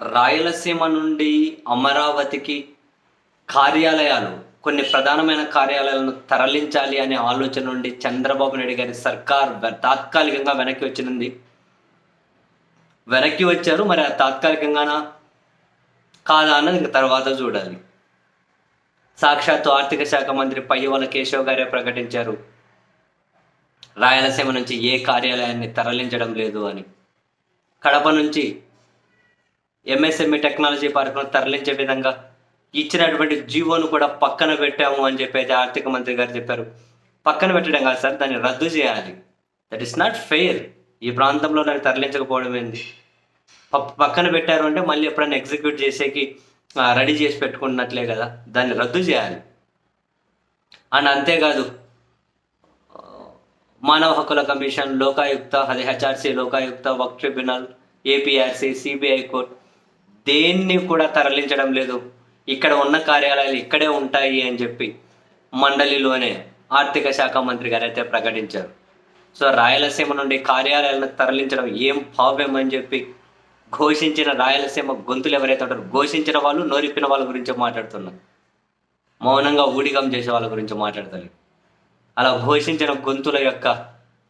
రాయలసీమ నుండి అమరావతికి కార్యాలయాలు కొన్ని ప్రధానమైన కార్యాలయాలను తరలించాలి అనే ఆలోచన నుండి చంద్రబాబు నాయుడు గారి సర్కార్ తాత్కాలికంగా వెనక్కి వచ్చింది. వెనక్కి వచ్చారు మరి ఆ తాత్కాలికంగానా? కాదా అన్నది ఇంక తర్వాత చూడాలి. సాక్షాత్తు ఆర్థిక శాఖ మంత్రి పయ్యవల కేశవ్ గారే ప్రకటించారు. రాయలసీమ నుంచి ఏ కార్యాలయాన్ని తరలించడం లేదు అని. కడప నుంచి ఎంఎస్ఎంఈ టెక్నాలజీ పార్క్ను తరలించే విధంగా ఇచ్చినటువంటి జీవోను కూడా పక్కన పెట్టాము అని చెప్పేసి ఆర్థిక మంత్రి గారు చెప్పారు. పక్కన పెట్టడం కాదు సార్ దాన్ని రద్దు చేయాలి. దట్ ఈస్ నాట్ ఫెయిర్ ఈ ప్రాంతంలో దాన్ని తరలించకపోవడం ఏంది? ప- పక్కన పెట్టారు అంటే మళ్ళీ ఎప్పుడైనా ఎగ్జిక్యూట్ చేసేకి రెడీ చేసి పెట్టుకున్నట్లే కదా దాన్ని రద్దు చేయాలి. అండ్ అంతేకాదు మానవ హక్కుల కమిషన్ లోకాయుక్త అది హెచ్ఆర్సీ లోకాయుక్త వక్ ట్రిబ్యునల్ ఏపీఆర్సీ సిబిఐ కోర్ట్ దేన్ని కూడా తరలించడం లేదు. ఇక్కడ ఉన్న కార్యాలయాలు ఇక్కడే ఉంటాయి అని చెప్పి మండలిలోనే ఆర్థిక శాఖ మంత్రి గారు అయితే ప్రకటించారు. సో రాయలసీమ నుండి కార్యాలయాలను తరలించడం ఏం భావ్యం అని చెప్పి ఘోషించిన రాయలసీమ గొంతులు ఎవరైతే ఉంటారో ఘోషించిన వాళ్ళు నోరిప్పిన వాళ్ళ గురించి మాట్లాడుతున్నారు మౌనంగా ఊడిగం చేసే వాళ్ళ గురించి మాట్లాడతారు అలా ఘోషించిన గొంతుల యొక్క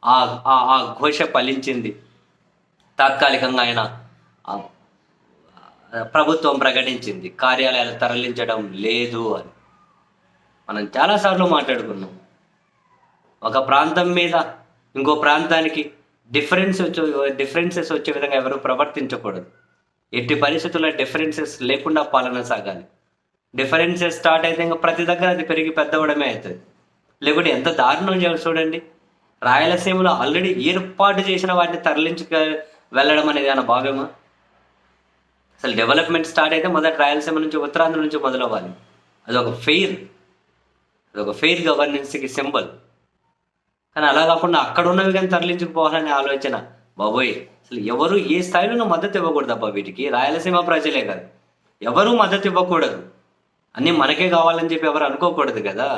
ఆ ఆ- ఆ ఘోష ఫలించింది. తాత్కాలికంగా ఆయన ప్రభుత్వం ప్రకటించింది. కార్యాలయాలు తరలించడం లేదు అని. మనం చాలాసార్లు మాట్లాడుకున్నాం. ఒక ప్రాంతం మీద ఇంకో ప్రాంతానికి డిఫరెన్స్ వచ్చే డిఫరెన్సెస్ వచ్చే విధంగా ఎవరు ప్రవర్తించకూడదు. ఎట్టి పరిస్థితుల్లో డిఫరెన్సెస్ లేకుండా పాలన సాగాలి. డిఫరెన్సెస్ స్టార్ట్ అయితే ఇంకా ప్రతి దగ్గర అది పెరిగి పెద్దవడమే అవుతుంది. లేకుంటే ఎంత దారుణం చేయాలి చూడండి. రాయలసీమలో ఆల్రెడీ ఏర్పాటు చేసిన వాటిని తరలించుక వెళ్ళడం అనేది ఏమైనా భాగమా? అసలు డెవలప్మెంట్ స్టార్ట్ అయితే మొదట రాయలసీమ నుంచి ఉత్తరాంధ్ర నుంచి మొదలవ్వాలి. అదొక ఫెయిర్ అదొక ఫెయిర్ గవర్నెన్స్కి సింబల్ కానీ అలా కాకుండా అక్కడ ఉన్నవి కానీ తరలించుకుపోవాలనే ఆలోచన. బాబోయ్ అసలు ఎవరు ఏ స్థాయిలో మద్దతు ఇవ్వకూడదు అబ్బా వీటికి. రాయలసీమ ప్రజలే కాదు. ఎవరు మద్దతు ఇవ్వకూడదు. అన్నీ మనకే కావాలని చెప్పి ఎవరు అనుకోకూడదు కదా.